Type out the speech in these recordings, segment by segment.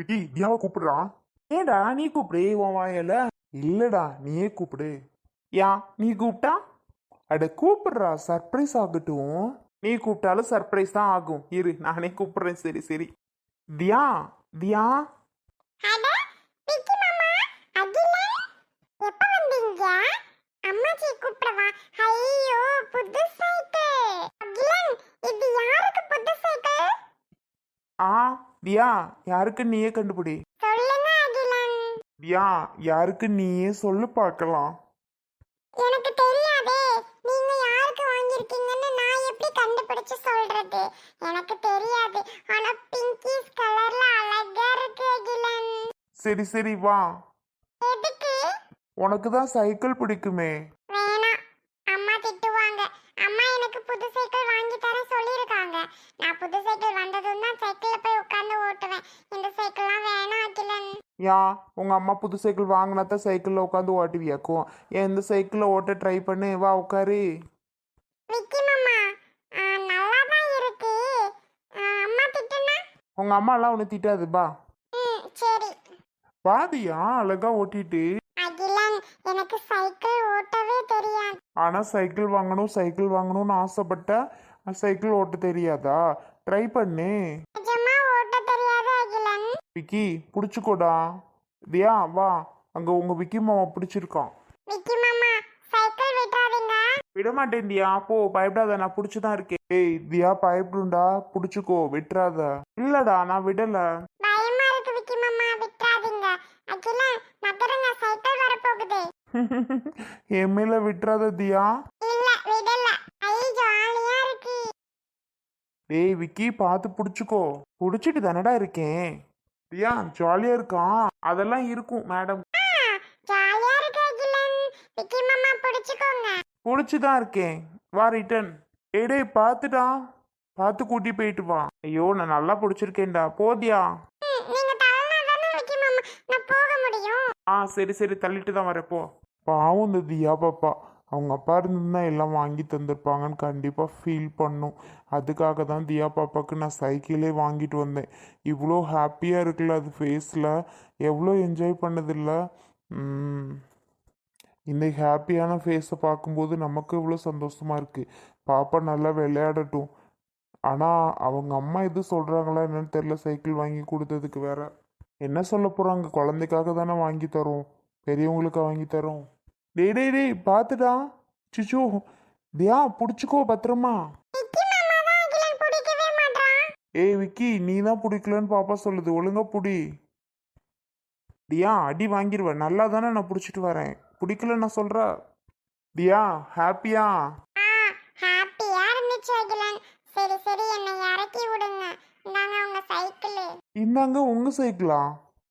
விக்கி தியாவை கூப்பிடுறா ஏடா நீ கூப்பிடு உன் வாயில? இல்லடா நீயே கூப்பிடு. யா நீ கூப்பிட்டா? அட கூப்பிடுறா சர்ப்ரைஸ் ஆகட்டும். நீ கூப்பிட்டாலும் சர்ப்ரைஸ் தான் ஆகும். இரு நானே கூப்பிடுறேன். சரி சரி. தியா தியா. ஆ தியா யாருக்கு நீயே கண்டுபிடி? தியா யாருக்கு நீயே சொல்லு பார்க்கலாம். எனக்கு தெரியாதே நீங்க யாருக்கு வாங்கியிருக்கீங்கன்னு நான் எப்படி கண்டுபிடிச்சு சொல்றது? எனக்கு தெரியாது ஆனா பிங்கிஸ் கலர்ல அழகா இருக்கு அகிலன். சரி சரி வா. எதுக்கு? உனக்கு தான் சைக்கிள் பிடிக்குமே வேணாம் அம்மா திட்டுவாங்க அம்மா எனக்கு புது சைக்கிள் வாங்கி தர சொல்லியிருக்காங்க நான் புது சைக்கிள் வந்ததும் தான் சைக்கிளில் போய் உட்காந்து ஓட்டுவேன் இந்த சைக்கிள்லாம் வேணாம் அகிலன் யா உங்க அம்மா புது சைக்கிள் வாங்கினா தான் சைக்கிளில் உட்காந்து ஓட்டுவியாக்கும் ஏன் இந்த சைக்கிளில் ஓட்ட ட்ரை பண்ணு வா உட்காரு உங்க அம்மா எல்லாம் ஒன்று திட்டாது பா பாதியா அழகா ஓட்டிட்டு. எனக்கு சைக்கிள் ஓட்டவே தெரியாது. ஆனா சைக்கிள் வாங்கணும் சைக்கிள் வாங்கணும்னு ஆசைப்பட்ட சைக்கிள் ஓட்ட தெரியாதா? ட்ரை பண்ணு நிஜமா ஓட்ட தெரியாது அகிலன் விக்கி பிடிச்சிக்கோடா. தியா வா. அங்க உங்க விக்கி மாமா பிடிச்சிருக்கான். விக்கி மாமா சைக்கிள் விட மாட்டேன் தியா. போ பயப்படாத நான் பிடிச்சுதான் இருக்கேன். ஏய் தியா பயப்படுண்டா பிடிச்சிக்கோ விட்டுறாத. இல்லடா நான் விடல. பயமா இருக்கு விக்கி மாமா விட்டுறாதீங்க. அகிலன் நகருங்க சைக்கிள் வரப்போகுது. என் மேல விட்டுறாத தியா. இல்ல விடல. ஐ ஜாலியா இருக்கு. டேய் விக்கி பார்த்து பிடிச்சிக்கோ. பிடிச்சிட்டு தானடா இருக்கேன். தியா ஜாலியா இருக்கான் அதெல்லாம் இருக்கும் மேடம் இருக்கு பிடிச்சிதான் இருக்கேன். வா ரிட்டன் டேய் பார்த்துடா. பார்த்து கூட்டி போயிட்டு வா. ஐயோ நான் நல்லா பிடிச்சிருக்கேன்டா. போதியா? ஆ சரி சரி தள்ளிட்டு தான் வரப்போ பாவம் இந்த தியா பாப்பா. அவங்க அப்பா இருந்திருந்தா எல்லாம் வாங்கி தந்திருப்பாங்கன்னு கண்டிப்பாக ஃபீல் பண்ணும். அதுக்காக தான் தியா பாப்பாவுக்கு நான் சைக்கிளே வாங்கிட்டு வந்தேன். இவ்வளோ ஹாப்பியாக இருக்குல்ல அது ஃபேஸில் எவ்வளோ என்ஜாய் பண்ணதில்ல. இந்த ஹாப்பியான ஃபேஸை பார்க்கும்போது நமக்கு இவ்வளோ சந்தோஷமாக இருக்குது பாப்பா நல்லா விளையாடட்டும். ஆனால் அவங்க அம்மா எது சொல்கிறாங்களா என்னன்னு தெரில சைக்கிள் வாங்கி கொடுத்ததுக்கு வேற. என்ன சொல்ல போகிறாங்க குழந்தைக்காக தானே வாங்கி தரோம். பெரியவங்களுக்கு வாங்கி தரோம்? டேய் டேய் டேய் பார்த்துடா. சிச்சு தியா பிடிச்சிக்கோ பத்திரமா. ஏய் விக்கி நீ தான் பிடிக்கலன்னு பாப்பா சொல்லுது. ஒழுங்கா புடி. தியா அடி வாங்கிடுவேன் நல்லா தானே நான் பிடிச்சிட்டு வரேன். பிடிக்கல நான் சொல்ற. தியா ஹாப்பியா? சரி சரி என்னை இறக்கி விடுங்க. இந்தாங்க உங்க சைக்கிள். இந்தாங்க உங்க சைக்கிளா?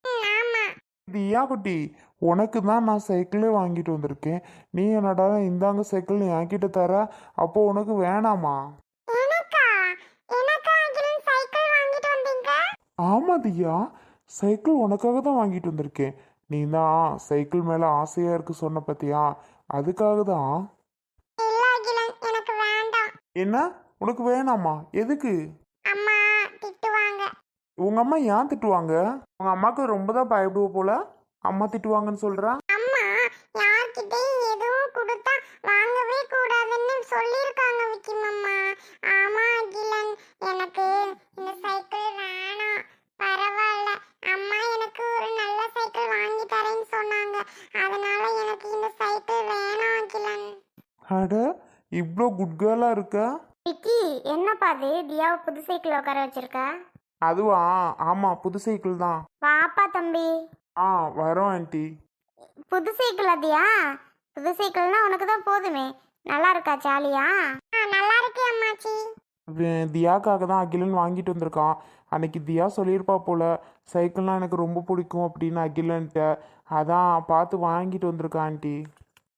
ஆமா. தியா குட்டி உனக்கு தான் நான் சைக்கிளே வாங்கிட்டு வந்திருக்கேன். நீ என்னடா இந்தாங்க சைக்கிள் என்கிட்ட தர? அப்போ உனக்கு வேணாமா? அகிலன் சைக்கிள் வாங்கிட்டு வந்தீங்க? ஆமா தியா. சைக்கிள் உனக்காக தான் வாங்கிட்டு வந்திருக்கேன். நீ தான் சைக்கிள் மேலே ஆசையாக இருக்கு சொன்ன பத்தியா? அதுக்காக தான். என்ன? உனக்கு வேணாமா? எதுக்கு? உங்க அம்மா ஏன் திட்டுவாங்க? உங்க அம்மாவுக்கு ரொம்ப தான் பயப்படுவ போல? அம்மா திட்டுவாங்கன்னு சொல்றா? அம்மா யார்கிட்டயும் எதுவும் கொடுத்தா வாங்கவே கூடாதுன்னு சொல்லியிருக்காங்க விக்கி மாமா. ஆமா அகிலன் எனக்கு இந்த சைக்கிள் வேணாம். பரவாயில்ல. அம்மா எனக்கு ஒரு நல்ல சைக்கிள் வாங்கி தரேன்னு சொன்னாங்க. அதனால எனக்கு இந்த சைக்கிள் வேணாம் அகிலன். அட இவ்வளோ குட் கேர்லாக இருக்க? விக்கி என்னப்பா அது? தியாவை புது சைக்கிள் உட்கார வச்சிருக்க? அதுவா? ஆமாம் புது சைக்கிள் தான். வாப்பா தம்பி. ஆ வரோம் ஆண்டி. புது சைக்கிள் அதியா புது சைக்கிள்னா உனக்கு தான் போதுமே. நல்லா இருக்கா ஜாலியா? நல்லா இருக்கு அம்மாச்சி. தியாக்காக தான் அகிலன் வாங்கிட்டு வந்திருக்கான். அன்னைக்கு தியா சொல்லியிருப்பா போல சைக்கிள்லாம் எனக்கு ரொம்ப பிடிக்கும் அப்படின்னு அகிலன்ட்ட. அதான் பார்த்து வாங்கிட்டு வந்திருக்கான் ஆண்டி.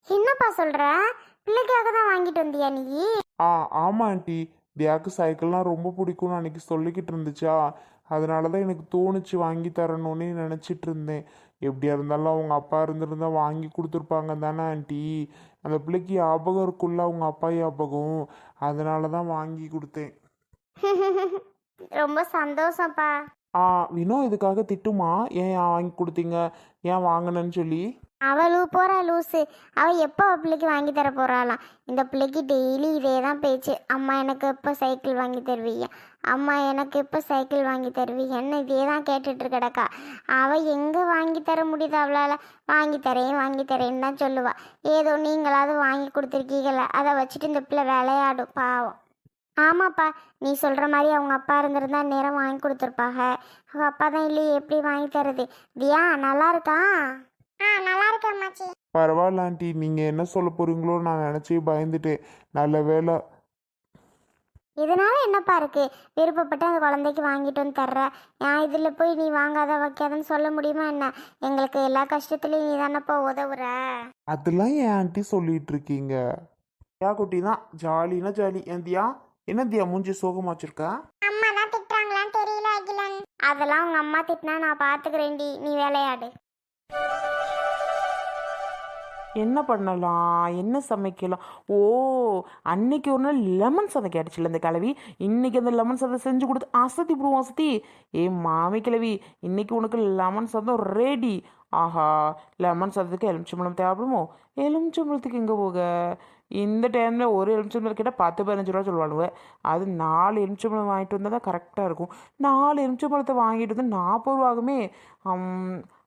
என்னப்பா சொல்ற? பிள்ளைக்காக தான் வாங்கிட்டு வந்தியா நீ? ஆ ஆமாம் ஆண்டி. தியாக்கு சைக்கிள்லாம் ரொம்ப பிடிக்கும்னு அன்னைக்கு சொல்லிக்கிட்டு இருந்துச்சா. அதனால தான் எனக்கு தோணுச்சு வாங்கி தரணும்னு நினச்சிட்டு இருந்தேன் எப்படியா இருந்தாலும் அவங்க அப்பா இருந்திருந்தா வாங்கி கொடுத்துருப்பாங்க தானே ஆண்டி. அந்த பிள்ளைக்கு ஞாபகம் இருக்குல்ல அவங்க அப்பா ஞாபகம். அதனால தான் வாங்கி கொடுத்தேன். ரொம்ப சந்தோஷம்ப்பா. ஆ வினோ இதுக்காக திட்டுமா? ஏன் வாங்கி கொடுத்தீங்க? ஏன் வாங்கினேன்னு சொல்லி? அவளு போகிறா லூஸு அவள் எப்போ அவள் பிள்ளைக்கு வாங்கி தர போகிறாளாம் இந்த பிள்ளைக்கு டெய்லி இதே தான் பேச்சு. அம்மா எனக்கு எப்போ சைக்கிள் வாங்கி தருவீங்க? அம்மா எனக்கு எப்போ சைக்கிள் வாங்கி தருவீங்கன்னு இதே தான் கேட்டுட்டு கிடக்கா அவள் எங்கே வாங்கி தர முடியுது அவளால்? வாங்கி தரேன் வாங்கி தரேன்னு தான் சொல்லுவாள் ஏதோ நீங்களாவது வாங்கி கொடுத்துருக்கீங்கள அதை வச்சுட்டு இந்த பிள்ளை விளையாடும். பாவம். ஆமாப்பா நீ சொல்கிற மாதிரி அவங்க அப்பா இருந்திருந்தா நேரம் வாங்கி கொடுத்துருப்பாங்க. அவங்க அப்பா தான் இல்லையே எப்படி வாங்கி தரது? தியா நல்லா இருக்கா ஆ நல்லா இருக்கேன் அம்மாச்சி பரவாயில்ல ஆண்டி நீங்கள் என்ன சொல்ல போறீங்களோ நான் நினச்சி பயந்துட்டேன். நல்ல வேலை இதனால என்னப்பா இருக்கு? விருப்பப்பட்டு அந்த குழந்தைக்கு வாங்கிட்டு வந்து தர்ற. ஏன் இதில் போய் நீ வாங்காத வைக்காதன்னு சொல்ல முடியுமா என்ன? எங்களுக்கு எல்லா கஷ்டத்துலையும் நீ தானப்பா உதவுற. அதெல்லாம் ஏன் ஆண்டி சொல்லிட்டு இருக்கீங்க. தியா குட்டி தான். ஜாலினா ஜாலி. தியா என்ன தியா மூஞ்சி சோகமா வச்சிருக்கா? அம்மா தான் திட்டுறாங்களான்னு தெரியல அகிலன். அதெல்லாம் உங்க அம்மா திட்டினா நான் பாத்துக்கிறேன்டி. நீ விளையாடு என்ன பண்ணலாம்? என்ன சமைக்கலாம்? ஓ அன்னைக்கு ஒரு நாள் லெமன் சாதம் கேட்டுச்சுல இந்த கிழவி. இன்னைக்கு அந்த லெமன் சாதம் செஞ்சு கொடுத்து அசத்தி போடுவோம் அசத்தி. ஏ மாமி கிழவி இன்னைக்கு உனக்கு லெமன் சாதம் ரெடி ஆஹா லெமன் சாதத்துக்கு எலுமிச்சம்பழம் தேவைப்படுமோ? எலுமிச்சம்பழத்துக்கு எங்கே போக? இந்த டைமில் ஒரு எலுமிச்சம்பழம் கேட்டால் பத்து பதினஞ்சு ரூபா சொல்லுவாளுங்க. அது நாலு எலுமிச்சம்பழம் வாங்கிட்டு வந்தால் தான் கரெக்டாக இருக்கும். நாலு எலுமிச்சம்பழத்தை வாங்கிட்டு வந்து நாற்பது ரூபாகுமே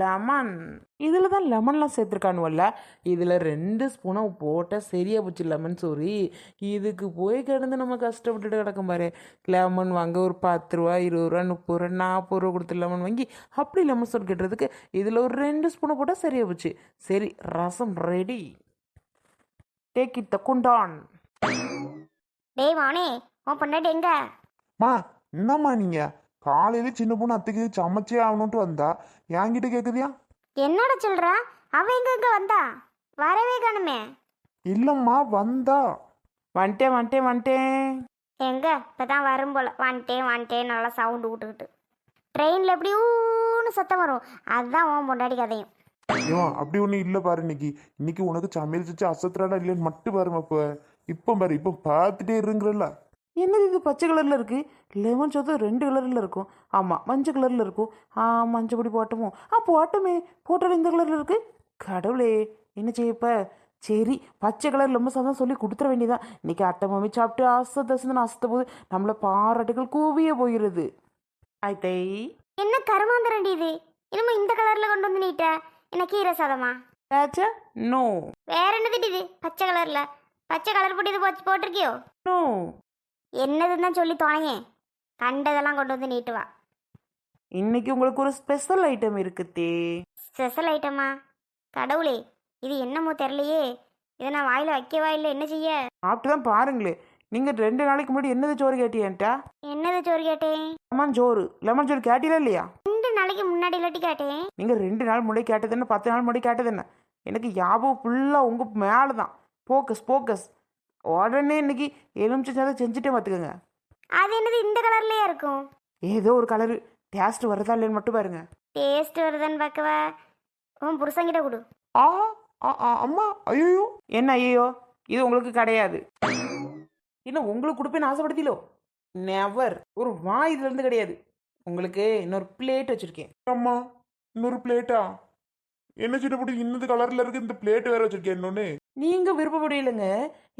லெமன். இதில் தான் லெமன்லாம் சேர்த்துருக்கானுவல்ல. இதில் ரெண்டு ஸ்பூனை போட்டால் சரியா போச்சு லெமன் சோறு. இதுக்கு போய் கிடந்து நம்ம கஷ்டப்பட்டுட்டு கிடக்கும் பாரு. லெமன் வாங்க ஒரு பத்து ரூபா இருபது ரூபா முப்பது ரூபா நாற்பது ரூபா கொடுத்து லெமன் வாங்கி அப்படி லெமன் சோறு கட்டுறதுக்கு இதில் ஒரு ரெண்டு ஸ்பூனை போட்டால் சரியா போச்சு. சரி ரசம் ரெடி டேக் இட் த குண்டான். டேய் மானே உன் பொண்டாட்டி எங்க? மா என்னம்மா நீங்க? காலையில சின்ன பொண்ணு அத்தைக்கு சமைச்சே ஆகணும்ட்டு வந்தா. என்கிட்ட கேக்குதியா? என்னடா சொல்ற? அவ எங்க எங்க வந்தா? வரவே காணுமே. இல்லம்மா வந்தா. வந்துட்டேன் வந்துட்டேன் வந்துட்டேன் எங்க? இப்பதான் வரும் போல. வந்துட்டேன் வந்துட்டேன் நல்லா சவுண்டு விட்டுக்கிட்டு. ட்ரெயினில் எப்படி ஊன்னு சத்தம் வரும். அதுதான் உன் பொண்டாடி கதையும். ஐயோ அப்படி ஒன்றும் இல்லை பாரு இன்னைக்கு. இன்னைக்கு உனக்கு சமையல் செஞ்சு அசத்துறாடா இல்லைன்னு மட்டும் பாருமா இப்போ. இப்போ பாரு இப்போ பார்த்துட்டே இருங்கிறல்ல. என்னது இது பச்சை கலரில் இருக்குது லெமன் சோத்து ரெண்டு கலரில் இருக்கும். ஆமாம் மஞ்சள் கலரில் இருக்கும். ஆ மஞ்சள் பொடி போட்டோமோ? ஆ போட்டோமே. போட்டோம் இந்த கலரில் இருக்குது கடவுளே என்ன செய்யப்ப சரி பச்சை கலர் லெமன் சாதம் சொல்லி கொடுத்துட வேண்டியதான் இன்னைக்கு அட்டை மாமி சாப்பிட்டு அச தசன்னு அசத்த போது நம்மளை பாராட்டுகள் கூவியே போகிறது ஐத்தை என்ன கருமாந்திரண்டி இது? இனிமே இந்த கலரில் கொண்டு வந்து நீட்ட. என்ன கீரை சாதமா? ஆச்சா நோ. வேற என்ன திட்டுது பச்சை கலரில். பச்சை கலர் போட்டு இது போச்சு போட்டிருக்கியோ? நோ. என்னதுன்னு தான் சொல்லி தொலைங்க கண்டதெல்லாம் கொண்டு வந்து நீட்டுவா இன்னைக்கு உங்களுக்கு ஒரு ஸ்பெஷல் ஐட்டம் இருக்குத்தே ஸ்பெஷல் ஐட்டமா கடவுளே இது என்னமோ தெரியலையே. இதை நான் வாயில் வைக்கவா இல்லை? என்ன செய்ய? சாப்பிட்டு தான் பாருங்களே. நீங்கள் ரெண்டு நாளைக்கு முன்னாடி என்னது சோறு கேட்டியன்ட்டா என்னது சோறு கேட்டேன் லெமன் சோறு. லெமன் சோறு கேட்டீங்களா இல்லையா? ரெண்டு நாளைக்கு முன்னாடி இல்லாட்டி கேட்டேன் நீங்கள் ரெண்டு நாள் முன்னாடி கேட்டது என்ன? பத்து நாள் முன்னாடி கேட்டது என்ன? எனக்கு ஞாபகம் ஃபுல்லாக உங்கள் மேலே தான் ஃபோக்கஸ் ஃபோக்கஸ் உடனே இன்னைக்கு எலுமிச்சை சாதம் செஞ்சுட்டே பார்த்துக்கோங்க. அது என்னது இந்த கலர்லயே இருக்கும்? ஏதோ ஒரு கலரு. டேஸ்ட் வருதா இல்லைன்னு மட்டும் பாருங்க. டேஸ்ட் வருதுன்னு பார்க்கவா? உன் புருஷங்கிட்ட கொடு. ஆ ஆ ஆ, அம்மா ஐயோ என்ன ஐயோ இது உங்களுக்கு கிடையாது. என்ன உங்களுக்கு கொடுப்பேன்னு ஆசைப்படுத்தீங்களோ நெவர் ஒரு வாய் இதுல இருந்து கிடையாது. உங்களுக்கு இன்னொரு பிளேட் வச்சுருக்கேன். அம்மா இன்னொரு பிளேட்டா என்ன சின்ன பொண்ணு இன்னது கலர்ல இருக்கு இந்த பிளேட் வேற வச்சிருக்கேன் இன்னொன்னு. நீங்கள் விருப்பப்படுவீங்களங்க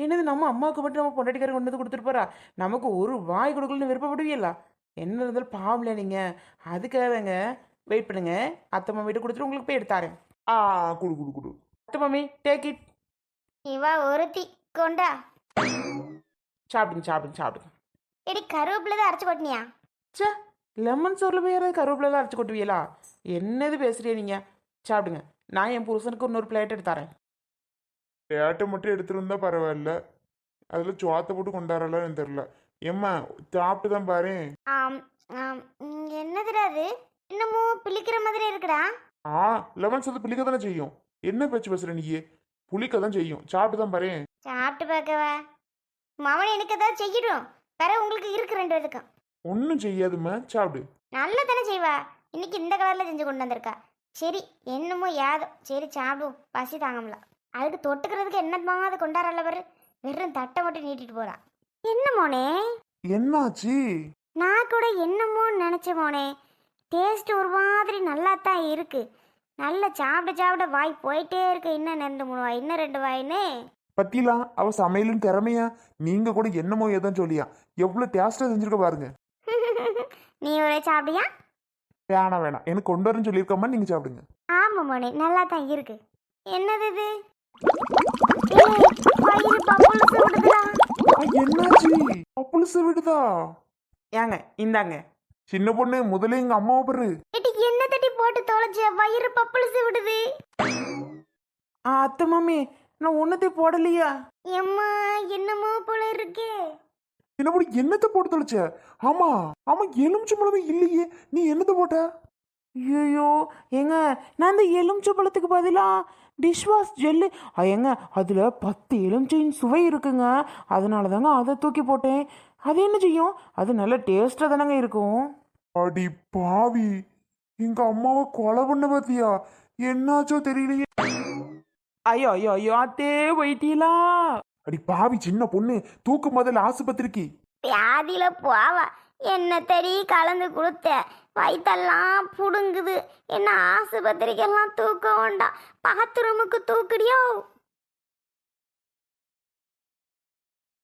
என்னது நம்ம அம்மாவுக்கு மட்டும் நம்ம பொண்டாட்டிக்காரங்க கொண்டு வந்து கொடுத்துட்டு போறா? நமக்கு ஒரு வாய் கொடுக்கலன்னு விருப்பப்படுவீங்களா? என்ன இருந்தாலும் பாவம்ல நீங்கள் அதுக்காக தாங்க வெயிட் பண்ணுங்க. அத்தை மாமி வீட்டு கொடுத்துட்டு உங்களுக்கு போய் எடுத்தாரேன் ஆ குடு குடு குடு. அத்தை மாமி டேக் இட் இவா ஒருத்தி கொண்டா. சாப்பிடுங்க சாப்பிடுங்க சாப்பிடுங்க. எடி கருவேப்பிலை தான் அரைச்சு கொட்டினியா? ச்சே லெமன் சோறில் போய் யாராவது கருவேப்பிலாம் அரைச்சி கொட்டுவீங்களா? என்னது பேசுறிய நீங்கள் சாப்பிடுங்க. நான் என் புருஷனுக்கு இன்னொரு பிளேட் எடுத்து பிளேட்டை மட்டும் எடுத்துட்டு வந்தா பரவாயில்ல. அதுல சோத்தை போட்டு கொண்டாடலாம்னு தெரியல. ஏம்மா சாப்பிட்டு தான் பாரு. ஆம் ஆம். என்னதுடா அது? என்னமோ பிளிக்கிற மாதிரி இருக்குடா. ஆ லெமன் சாதம் புளிக்க தானே செய்யும். என்ன பேச்சு பேசுற நீயே புளிக்க தான் செய்யும். சாப்பிட்டு தான் பாரு. சாப்பிட்டு பார்க்கவா? மவன் எனக்கு ஏதாவது செய்யணும் வேற உங்களுக்கு இருக்கு ரெண்டு பேருக்கும் ஒன்றும் செய்யாதும்மா. சாப்பிடு. நல்ல தானே செய்வா. இன்னைக்கு இந்த கலர்ல செஞ்சு கொண்டு வந்திருக்கா. சரி என்னமோ யாதோ. சரி சாப்பிடுவோம். பசி தாங்கம்ல அதுக்கு தொட்டுக்கிறதுக்கு என்ன மாதிரி கொண்டாடல பாரு. வெறும் தட்டை மட்டும் நீட்டிட்டு போறா. என்ன மோனே? என்னாச்சு? நான் கூட என்னமோன்னு நினச்ச மோனே. டேஸ்ட் ஒரு மாதிரி நல்லா தான் இருக்கு. நல்லா சாப்பிட சாப்பிட வாய் போயிட்டே இருக்கு. இன்னும் ரெண்டு மூணு வாய் இன்னும் ரெண்டு வாயின்னு? பத்திலாம் அவ சமையலும் திறமையா? நீங்க கூட என்னமோ ஏதோ சொல்லியா? எவ்வளவு டேஸ்டா செஞ்சிருக்க பாருங்க. நீ ஒரே சாப்பிடியா? வேணாம் வேணாம். எனக்கு கொண்டு வரேன்னு சொல்லியிருக்கோமா நீங்க சாப்பிடுங்க. ஆமா மோனே நல்லா தான் இருக்கு. என்னது இது? என்னாச்சு? புதுசு விடுதா? ஏங்க இந்தாங்க. சின்ன பொண்ணு முதல்ல எங்க அம்மாவை பாரு. என்ன தட்டி போட்டு தொலைச்ச? வயிறு பப்புளுசு விடுது. ஆ அத்தை மாமி நான் ஒன்றத்தையும் போடலையா? எம்மா என்னமோ போல இருக்கே. சின்ன பொண்ணு என்னத்தை போட்டு தொலைச்ச? ஆமா ஆமா எலுமிச்சம்பழமே இல்லையே. நீ என்னத்தை போட்ட? ஐயோ ஏங்க நான் இந்த எலுமிச்சை பழத்துக்கு பதிலாக டிஷ்வாஷ் ஜெல்லு ஏங்க அதில் பத்து எலுமிச்சையின் சுவை இருக்குங்க. அதனால தாங்க அதை தூக்கி போட்டேன். அது என்ன செய்யும்? அது நல்ல டேஸ்ட்டாக தானங்க இருக்கும். அடி பாவி. எங்க அம்மாவை கொலை பண்ண பாத்தியா? என்னாச்சோ தெரியலையே. ஐயோ ஐயோ ஐயோ அத்தே போயிட்டீங்களா அடி பாவி சின்ன பொண்ணு. தூக்கு முதல்ல ஆஸ்பத்திரிக்கு. வியாதியில போவா. என்ன தெரி கலந்து கொடுத்த வயிற்றெல்லாம் புடுங்குது. என்ன ஆஸ்பத்திரிக்கெல்லாம் தூக்க வேண்டாம். பாத்ரூமுக்கு தூக்குடியோ?